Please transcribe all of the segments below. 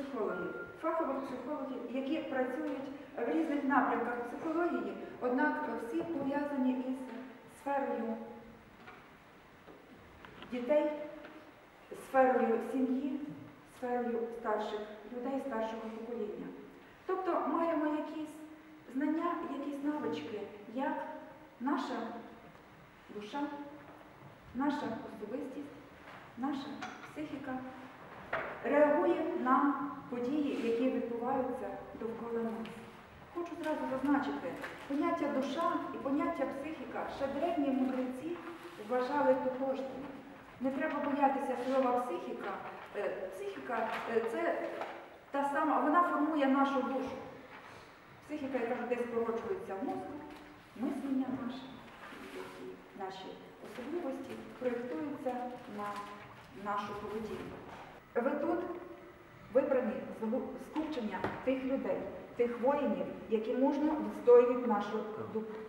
психологів, фахових психологів, які працюють в різних напрямках психології, однак всі пов'язані із сферою дітей, сферою сім'ї, сферою старших людей, старшого покоління. Тобто маємо якісь знання, якісь навички, як наша душа, наша особистість, наша психіка реагує на події, які відбуваються довкола нас. Хочу зразу зазначити, поняття душа і поняття психіка ще древні мудреці вважали тотожними. Не треба боятися слова психіка. Е, Психіка е, це та сама, вона формує нашу душу. Психіка, я кажу, десь породжується в мозку, мислення наше, наші особливості проєктуються на нашу поведінку. Ви тут вибрані скупчення тих людей, тих воїнів, які мужньо відстоюють нашу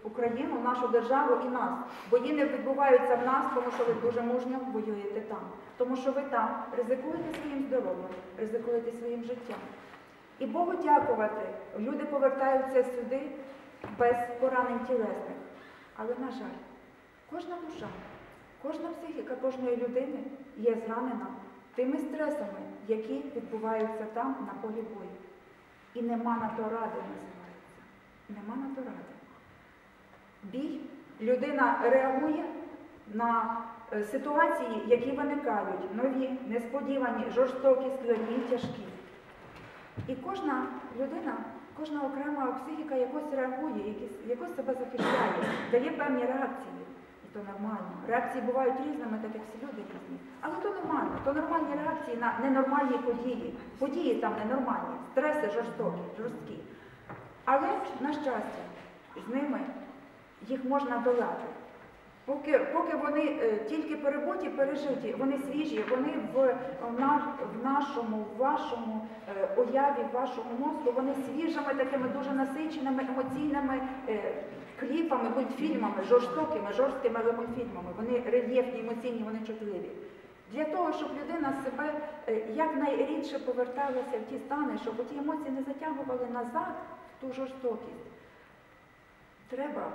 Україну, нашу державу і нас. Бої не відбуваються в нас, тому що ви дуже мужньо воюєте там. Тому що ви там ризикуєте своїм здоров'ям, ризикуєте своїм життям. І Богу дякувати, люди повертаються сюди без поранень тілесних. Але, на жаль, кожна душа, кожна психіка кожної людини є зранена тими стресами, які відбуваються там на полі бою. І нема на то ради називається. Нема на то ради. Бій, людина реагує на е, ситуації, які виникають, нові, несподівані, жорстокі, складні, тяжкі. І кожна людина, кожна окрема психіка якось реагує, якось, якось себе захищає, дає певні реакції. То нормально. Реакції бувають різними, так як всі люди різні. Але то нормально, то нормальні реакції на ненормальні події. Події там ненормальні, стреси жорстокі, жорсткі. Але, на щастя, з ними їх можна долати. Поки, поки вони е, тільки перебуті, пережиті, вони свіжі, вони в, в, на- в нашому, в вашому е, уяві, в вашому мозку, вони свіжими, такими дуже насиченими емоційними е, мультфільмами, жорстокими, жорсткими мультфільмами. Вони рельєфні, емоційні, вони чутливі. Для того, щоб людина себе е, якнайрідше поверталася в ті стани, щоб ті емоції не затягували назад в ту жорстокість, треба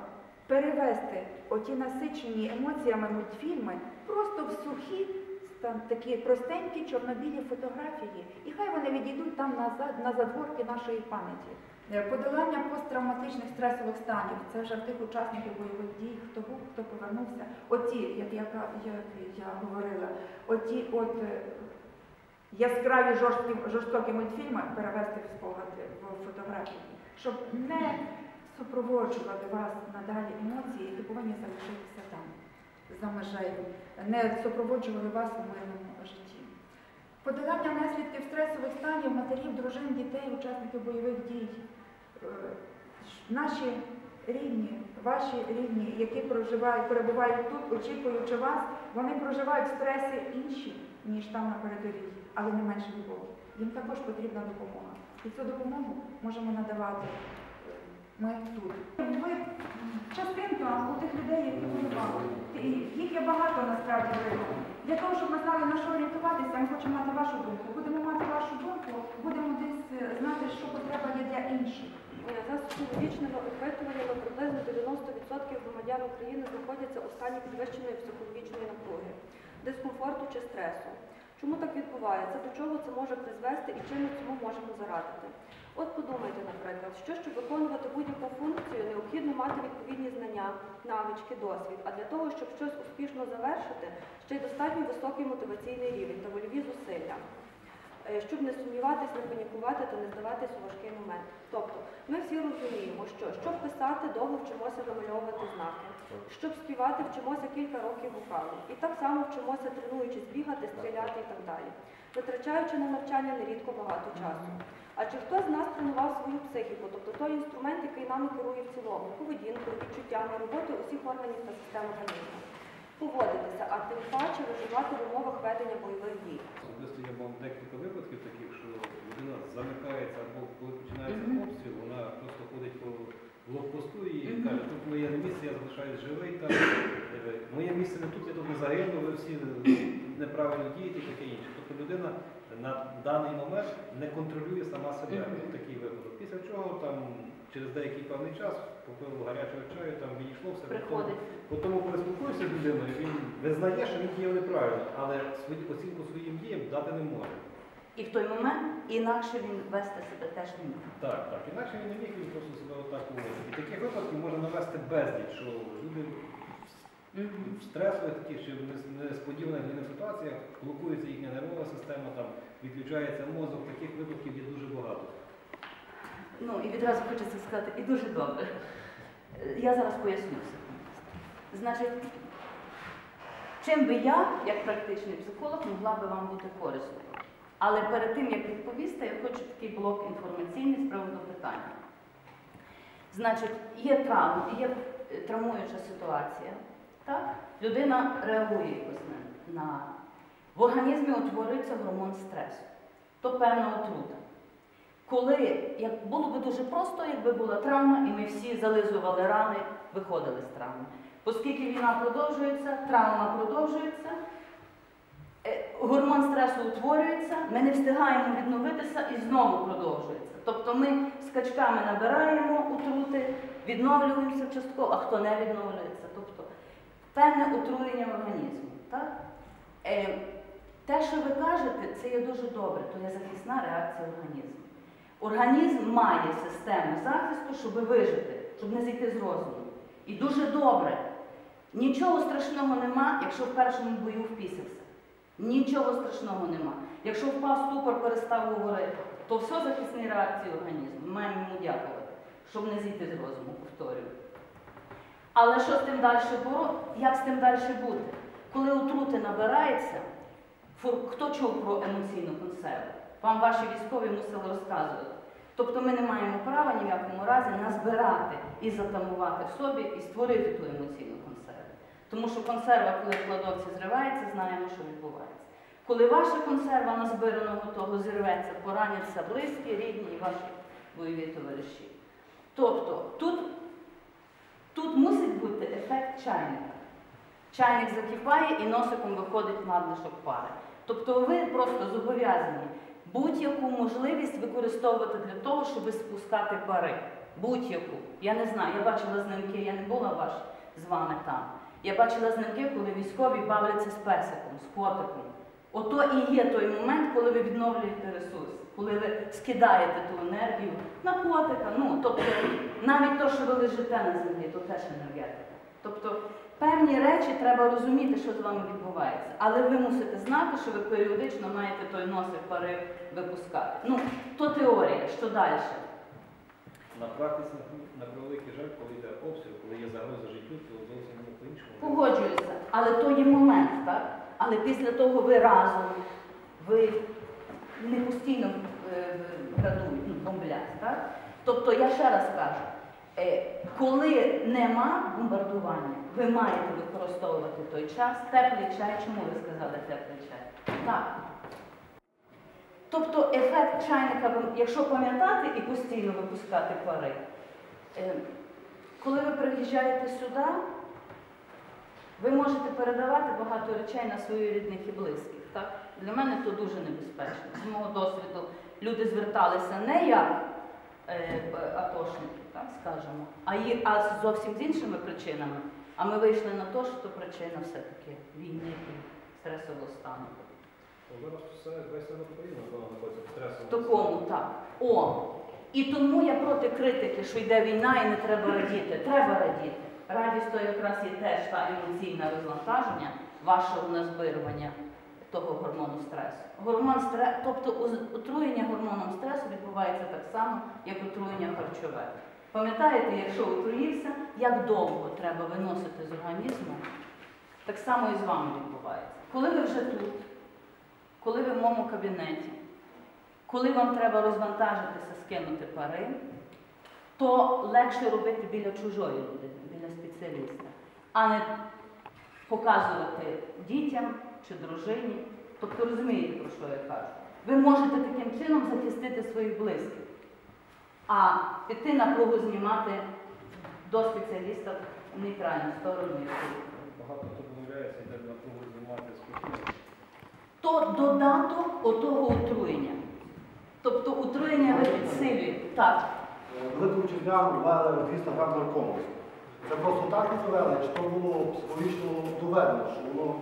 перевести оті насичені емоціями мультфільми просто в сухі, стан- такі простенькі чорнобілі фотографії. І хай вони відійдуть там назад, на задворки нашої пам'яті. Е, Подолання посттравматичних стресових станів це вже в тих учасників бойових дій, хто був, хто повернувся. Оті, як я, як я говорила, оті от е, яскраві жорсткі, жорстокі мультфільми перевести в спогади в фотографії, щоб не супроводжувати вас надалі емоції, які повинні залишитися там, за межею, не супроводжували вас у мирному житті. Подолання наслідків стресових станів матерів, дружин, дітей, учасників бойових дій. Е, Наші рідні, ваші рідні, які проживають, перебувають тут, очікуючи вас, вони проживають стреси інші, ніж там на передовій, але не менш глибокі. Їм також потрібна допомога. І цю допомогу можемо надавати ми тут. Ви м, частинка у тих людей, які воювали. Їх є багато насправді в. Для того, щоб ми знали на що орієнтуватися, ми хочемо мати вашу думку. Будемо мати вашу думку, будемо десь е, знати, що потреба є для інших. За соціологічними опитуваннями приблизно 90% громадян України знаходяться у стані підвищеної психологічної напруги, дискомфорту чи стресу. Чому так відбувається? До чого це може призвести і чим ми цьому можемо зарадити? От подумайте, наприклад, що щоб виконувати будь-яку функцію, необхідно мати відповідні знання, навички, досвід. А для того, щоб щось успішно завершити, ще й достатньо високий мотиваційний рівень та вольові зусилля. Е, щоб не сумніватись, не панікувати та не здаватись у важкий момент. Тобто, ми всі розуміємо, що щоб писати, довго вчимося вимальовувати знаки, щоб співати, вчимося кілька років вокалу. І так само вчимося, тренуючись бігати, стріляти і так далі, витрачаючи на навчання нерідко багато часу. А чи хто з нас тренував свою психіку, тобто той інструмент, який нами керує в цілому, поведінкою, відчуттями, роботою усіх органів та систем організму? Поводитися, а тим паче виживати в умовах ведення бойових дій. Особисто я мав декілька випадків таких, що людина замикається або коли починається обстріл, вона просто ходить по блокпосту і каже, тут моє місце, я залишаюсь живий, там, е, моє місце не тут, я тут не загину, ви всі неправильно діяти і таке інше. Тобто людина на даний момент не контролює сама себе. От такий випадок. Після чого там через деякий певний час попив гарячого чаю, там відійшло все. Приходить. Потім, коли спілкуєшся з людиною, він визнає, що він діяв неправильно, але оцінку своїм діям дати не може. І в той момент інакше він вести себе теж не міг. Так, так. Інакше він не міг, він просто себе отак поводить. І таких випадків можна навести безліч, що люди в стресових таких чи в несподіваних для ситуаціях блокується їхня нервова система, там відключається мозок. Таких випадків є дуже багато. Ну і відразу хочеться сказати, і дуже добре. Я зараз поясню все. Значить, чим би я, як практичний психолог, могла би вам бути корисною. Але перед тим, як відповісти, я хочу такий блок інформаційний з приводу питання. Значить, є травма, є травмуюча ситуація. Так? Людина реагує якось на, на в організмі утворюється гормон стресу, то певна отрута. Коли як було б дуже просто, якби була травма, і ми всі зализували рани, виходили з травми. Оскільки війна продовжується, травма продовжується, е, гормон стресу утворюється, ми не встигаємо відновитися і знову продовжується. Тобто ми скачками набираємо отрути, відновлюємося частково, а хто не відновлюється. Певне отруєння організму. Так? Е, те, що ви кажете, це є дуже добре, то є захисна реакція організму. Організм має систему захисту, щоб вижити, щоб не зійти з розуму. І дуже добре. Нічого страшного нема, якщо в першому бою впісився. Нічого страшного нема. Якщо впав ступор, перестав говорити, то все захисні реакції організму. Ми маємо йому дякувати, щоб не зійти з розуму, повторюю. Але що з тим далі боро? Як з тим далі бути? Коли отрути набирається, хто чув про емоційну консерву? Вам ваші військові мусили розказувати. Тобто ми не маємо права ні в якому разі назбирати і затамувати в собі і створити ту емоційну консерву. Тому що консерва, коли в кладовці зривається, знаємо, що відбувається. Коли ваша консерва назбираного того зірветься, пораняться близькі, рідні і ваші бойові товариші. Тобто тут, тут мусить бути ефект чайника. Чайник закипає і носиком виходить надлишок пари. Тобто ви просто зобов'язані будь-яку можливість використовувати для того, щоб спускати пари. Будь-яку. Я не знаю, я бачила знимки, я не була ваш з вами там. Я бачила знимки, коли військові бавляться з песиком, з котиком. Ото і є той момент, коли ви відновлюєте ресурс, коли ви скидаєте ту енергію на котика. Ну, тобто, навіть то, що ви лежите на землі, то теж енергетика. Тобто певні речі треба розуміти, що з вами відбувається. Але ви мусите знати, що ви періодично маєте той носик пари випускати. Ну, то теорія, що далі? На практиці, на превеликий жаль, коли йде обстріл, коли є загроза життю, то зовсім воно по-іншому. Погоджуюся, але то є момент, так? Але після того ви разом, ви не постійно е, градують, ну, бомблять, так? Тобто я ще раз кажу, е, коли нема бомбардування, ви маєте використовувати той час, теплий чай. Чому ви сказали теплий чай? Так. Тобто ефект чайника, якщо пам'ятати і постійно випускати пари, е, коли ви приїжджаєте сюди, ви можете передавати багато речей на своїх рідних і близьких. Так? Для мене то дуже небезпечно. З мого досвіду люди зверталися не як е, атошники, так скажемо, а, і, а зовсім з іншими причинами. А ми вийшли на те, що причина все-таки війни і стресового стану. Зараз все весь народ України знаходиться в В стресовому такому, так. О. І тому я проти критики, що йде війна і не треба радіти. Треба радіти. Радість то якраз є теж та емоційне розвантаження вашого назбирування того гормону стресу. Гормон стресу, тобто отруєння гормоном стресу відбувається так само, як отруєння харчове. Пам'ятаєте, якщо отруївся, як довго треба виносити з організму, так само і з вами відбувається. Коли ви вже тут, коли ви в моєму кабінеті, коли вам треба розвантажитися, скинути пари, то легше робити біля чужої людини, біля спеціаліста, а не показувати дітям чи дружині. Тобто розумієте, про що я кажу. Ви можете таким чином захистити своїх близьких, а піти напругу знімати до спеціаліста в нейтральну сторону. Багато хто домовляється, йде на кругу знімати спокійно. то додаток отого отруєння. Тобто отруєння ви підсилюєте. Так. Велику вітчизняну ввели 200 грам наркому. Це просто так не ввели, чи то було психологічно доведено, що воно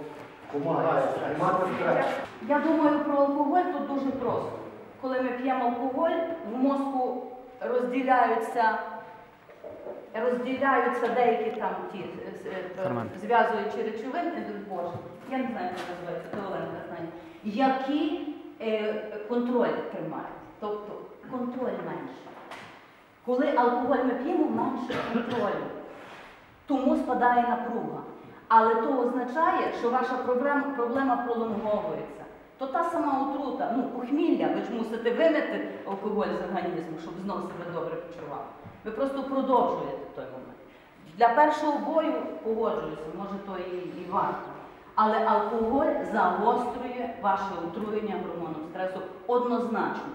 стрес. Я думаю про алкоголь тут дуже просто. Коли ми п'ємо алкоголь, в мозку розділяються, розділяються деякі там ті е, з- е, зв'язуючі речовини, е, Боже, я не знаю, як це називається, це Оленка знає, які е, контроль тримають. Тобто контроль менше. Коли алкоголь ми п'ємо, менше контролю. Тому спадає напруга. Але то означає, що ваша проблема, проблема пролонговується. То та сама отрута, ну, похмілля, ви ж мусите вимити алкоголь з організму, щоб знов себе добре почував. Ви просто продовжуєте той момент. Для першого бою погоджуюся, може то і, і варто. Але алкоголь загострює ваше отруєння гормоном стресу однозначно.